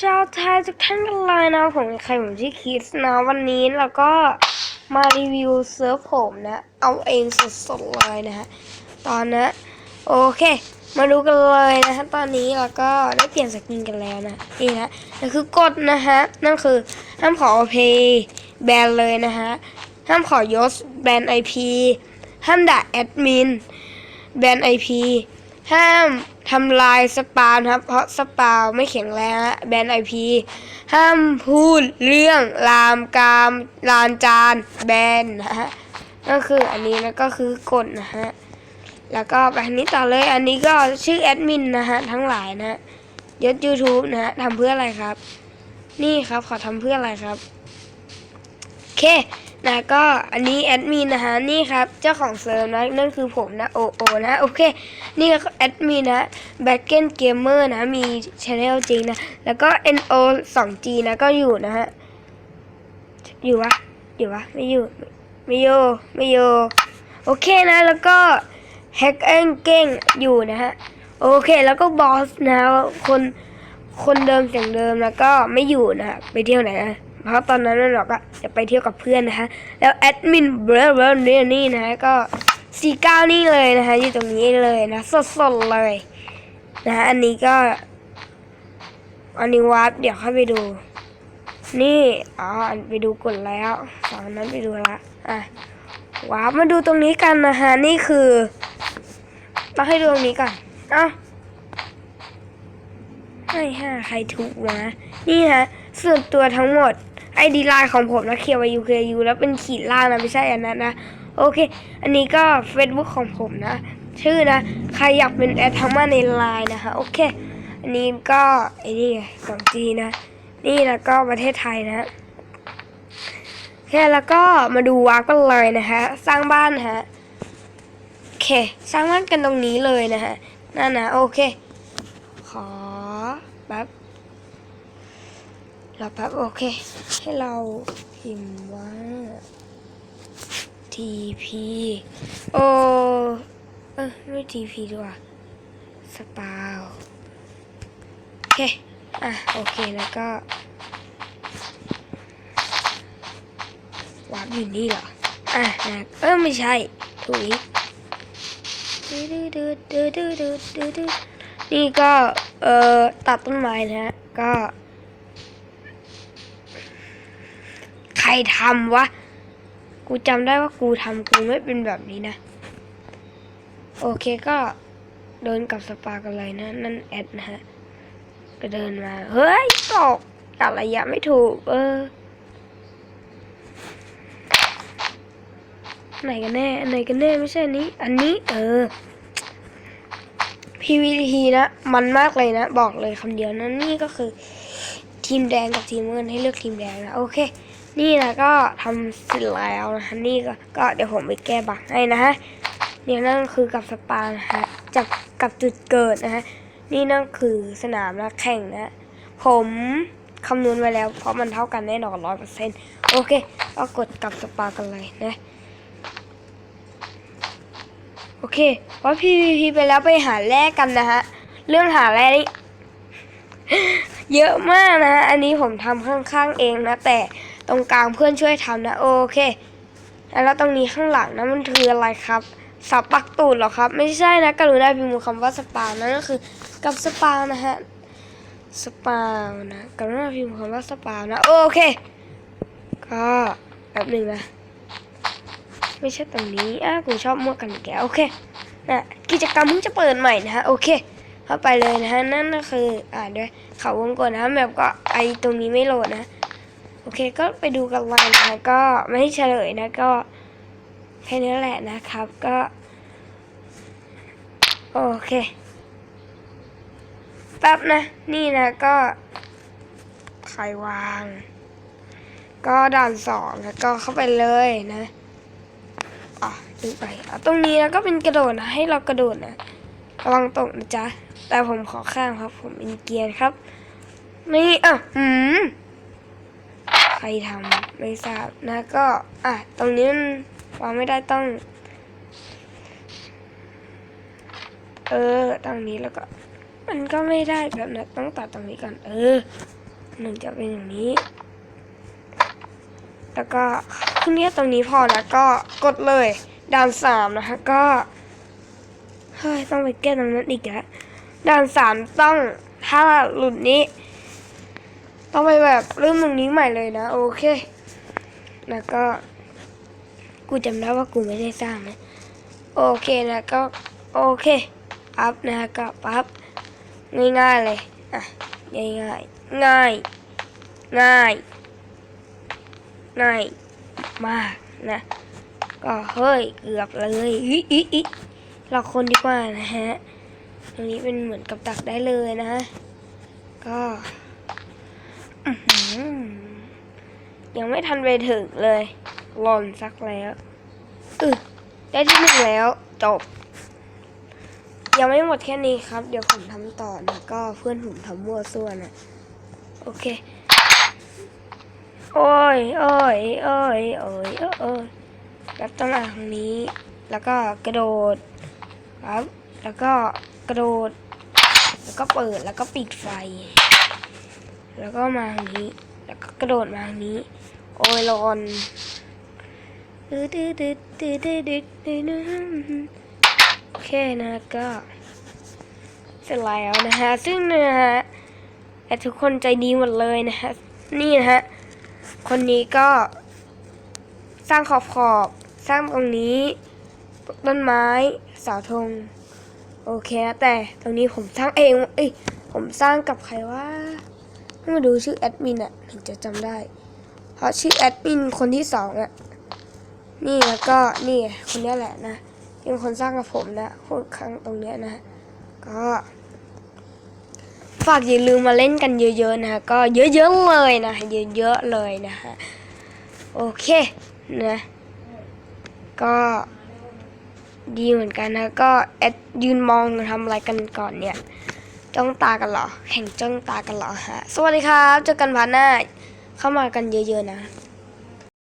ชาวไทยทุกท่านกันเลยนะผมใครผมชื่คิสนะวันนี้เราก็มารีวิวเซิร์ฟผมนะ เอาเองสดๆเลยนะฮะตอนนะโอเค มาดูกันเลยนะฮะตอนนี้เราก็ได้เปลี่ยนสกินกันแล้วนะนี่นะนั่นคือกฎนะฮะนั่นคือห้ามขอเพย์แบนเลยนะฮะห้ามขอยศแบนไอพีห้ามด่าแอดมินแบนไอพี ห้ามทำลายสปาครับ เพราะสปาไม่แข็งแรงฮะแบนไอพีห้ามพูดเรื่องลามกามลานจานแบนนะฮะนั่นคืออันนี้นะก็คือกฎนะฮะแล้วก็ไปอันนี้ต่อเลยอันนี้ก็ชื่อแอดมินนะฮะทั้งหลายนะยศ YouTube นะฮะทำเพื่ออะไรครับ นี่ครับขอทำเพื่ออะไรครับโอเค นะก็อันนี้แอดมินนะฮะนี่ครับเจ้าของเซิร์ฟนะนั่นคือผมนะโอโอนะโอเค นี่ก็แอดมินนะแบ็กเกนเกมเมอร์นะมีช anel จริงนะแล้วก็ NO 2G นะก็อยู่นะฮะอยู่วะอยู่วะไม่อยู่ไม่อยู่ไม่อยู่โอเคนะแล้วก็แฮกเองเก้งอยู่นะฮะโอเคแล้วก็บอสนะคนคนเดิมเสียงเดิมแล้วก็ไม่อยู่นะฮะไปเที่ยวไหนนะ เพราะตอนนั้นเราก็จะไปเที่ยวกับเพื่อนนะฮะแล้วแอดมินเบรเบรนี่นี่นะะก็สี่เก้านี่เลยนะฮะอยู่ตรงนี้เลยนะสดๆเลยนะฮะอันนี้ก็ อันนี้วาร์ปเดี๋ยวเข้าไปดู นี่อ๋อไปดูกดแล้วฝั่งนั้นไปดูละอะวาร์ปมาดูตรงนี้กันนะฮะนี่คือต้องให้ดูตรงนี้ก่อนเอ้าให้ห้าใครถูกวะนี่ฮะส่วนตัวทั้งหมด ไอดีไลน์ของผมนะเคียวยูเคยูแล้วเป็นขีดล่างนะไม่ใช่อันนั้นนะ โอเค อันนี้ก็ Facebook ของผมนะ ชื่อนะ ใครอยากเป็นแอดทักมาในไลน์นะคะ โอเค อันนี้ก็ไอ้นี่สองจีนะ นี่แล้วก็ประเทศไทยนะโอเคแล้วก็มาดูวาร์กันเลยนะฮะ สร้างบ้านนะฮะโอเค สร้างบ้านกันตรงนี้เลยนะฮะนั่นนะโอเค ขอแป๊บ รอแป๊บโอเค ให้เราพิมพ์ว่า TP โอเออไม่ TP ดีกว่าสปาวโอเค อะ โอเค แล้วก็วาร์ปอยู่นี่เหรอ อะนะเออไม่ใช่ถุยนี่ก็ เอ่อ ตัดต้นไม้นะฮะ ก็ ใค รทำวะ กูจำได้ว่ากูทำกูไม่เป็นแบบนี้นะ โอเคก็เดินกับสปากันเลยนะ นั่นแอดนะฮะ ก็เดินมา เฮ้ยตกตัดระยะไม่ถูก เออ ไหนกันแน่อันไหนกันแน่ไม่ใช่อันนี้ อันนี้ เออ PVT นะ มันมากเลยนะ บอกเลยคำเดียวนะนี่ก็คือทีมแดงกับทีมเงินให้เลือกทีมแดงนะ โอเค นี่นะก็ทำเสร็จแล้วนะฮะนี่ก็ก็เดี๋ยวผมไปแก้บักให้นะฮะนี่นั่นคือกับสปานะฮะจากกับจุดเกิดนะฮะนี่นั่นคือสนามนะแข่งนะ ผมคำนวณไว้แล้ว เพราะมันเท่ากันแน่นอนร้อยเปอร์เซ็นต์โอเคก็กดกับสปากันเลยนะ โอเคเพราะ PVP ไปแล้วไปหาแลกกันนะฮะ เรื่องหาแลกนี่เยอะมากนะฮะ อันนี้ผมทำข้างๆเองนะ แต่ ตรงกลางเพื่อนช่วยทำนะ โอเค แล้วตรงนี้ข้างหลังนะมันคืออะไรครับสับปักตูดหรอครับ ไม่ใช่นะกรุณาพิมพ์คำว่าสปานั่นก็คือกับสปานะฮะสปานะกรุณาพิมพ์คำว่าสปานะโอเค ก็แป๊บหนึ่งนะไม่ใช่ตรงนี้อะกูชอบมั่วกันอีกแกโอเคนะกิจกรรมเพิ่งจะเปิดใหม่นะฮะโอเคเข้าไปเลยนะฮะนั่นก็คืออ่านด้วยเขาวงกลมนะแบบก็ไอตรงนี้ไม่โหลดนะ โอเคก็ไปดูกันเลยนะก็ไม่ให้เฉลยนะก็แค่นี้แหละนะครับก็ โอเคแป๊บนะ นี่นะก็ใครวาง ก็ด่านสองแล้วก็เข้าไปเลยนะอะดึงไปอะตรงนี้แล้วก็เป็นกระโดดนะ ให้เรากระโดดนะระวังตกนะจ๊ะ แต่ผมขอข้ามครับ ผมเป็นเกียร์ครับ นี่อะหืม ใครทำไม่ทราบนะก็ อะ ตรงนี้มันวางไม่ได้ต้อง เออตรงนี้แล้วก็ มันก็ไม่ได้แบบนั้นต้องตัดตรงนี้ก่อนเออหนึ่งจะเป็นอย่างนี้ แล้วก็ขึ้นเนี้ยตรงนี้พอแล้วก็กดเลยด่านสามนะคะก็เฮ้ยต้องไปแก้ตรงนั้นอีกแล้วด่านสามต้องถ้าหลุดนี้ ต้องไปแบบเริ่มตรงนี้ใหม่เลยนะ โอเค แล้วก็ กูจำได้ว่ากูไม่ได้สร้างนะ โอเคนะก็ โอเคอัพนะก็ปั๊บง่ายๆเลยอะง่ายง่ายง่ายง่ายง่ายมากนะ ก็เฮ้ยเกือบเลยอิอิอิเราคนดีกว่านะฮะตรงนี้เป็นเหมือนกับตักได้เลยนะ ก็ ยังไม่ทันไปถึงเลยหล่นสักแล้วอือได้ที่หนึ่งแล้วจบ ยังไม่หมดแค่นี้ครับ เดี๋ยวผมทำต่อนะก็เพื่อนผมทำมั่วส่วนะโอเค โอ้ยโอ้ยโอ้ยโอ้ยโอ้ยโอ้ยแล้วต้องมาทางนี้ แล้วก็กระโดดครับ แล้วก็กระโดด แล้วก็เปิดแล้วก็ปิดไฟ แล้วก็มาทางนี้ แล้วก็กระโดดมาทางนี้ โอ้ยร้อนโอเคนะก็เสร็จแล้วนะฮะ ซึ่งนะฮะแต่ทุกคนใจดีหมดเลยนะฮะ นี่นะฮะ คนนี้ก็สร้างขอบขอบสร้างตรงนี้ต้นไม้เสาธง โอเคนะแต่ตรงนี้ผมสร้างเอง เอ้ย ผมสร้างกับใครว่า ให้มาดูชื่อแอดมินอะถึงจะจำได้ เพราะชื่อแอดมินคนที่สองอะนี่แล้วก็นี่คนนี้แหละนะเป็นคนสร้างกับผมนะคนข้างตรงเนี้ยนะก็ฝากอย่าลืมมาเล่นกันเยอะๆนะฮะก็เยอะๆเลยนะเยอะๆเลยนะฮะโอเคนะก็ดีเหมือนกันนะก็แอดยืนมองทำอะไรกันก่อนเนี่ย จ้องตากันเหรอ แข่งจ้องตากันเหรอฮะ สวัสดีครับ เจอกันพาร์ทหน้า เข้ามากันเยอะๆนะ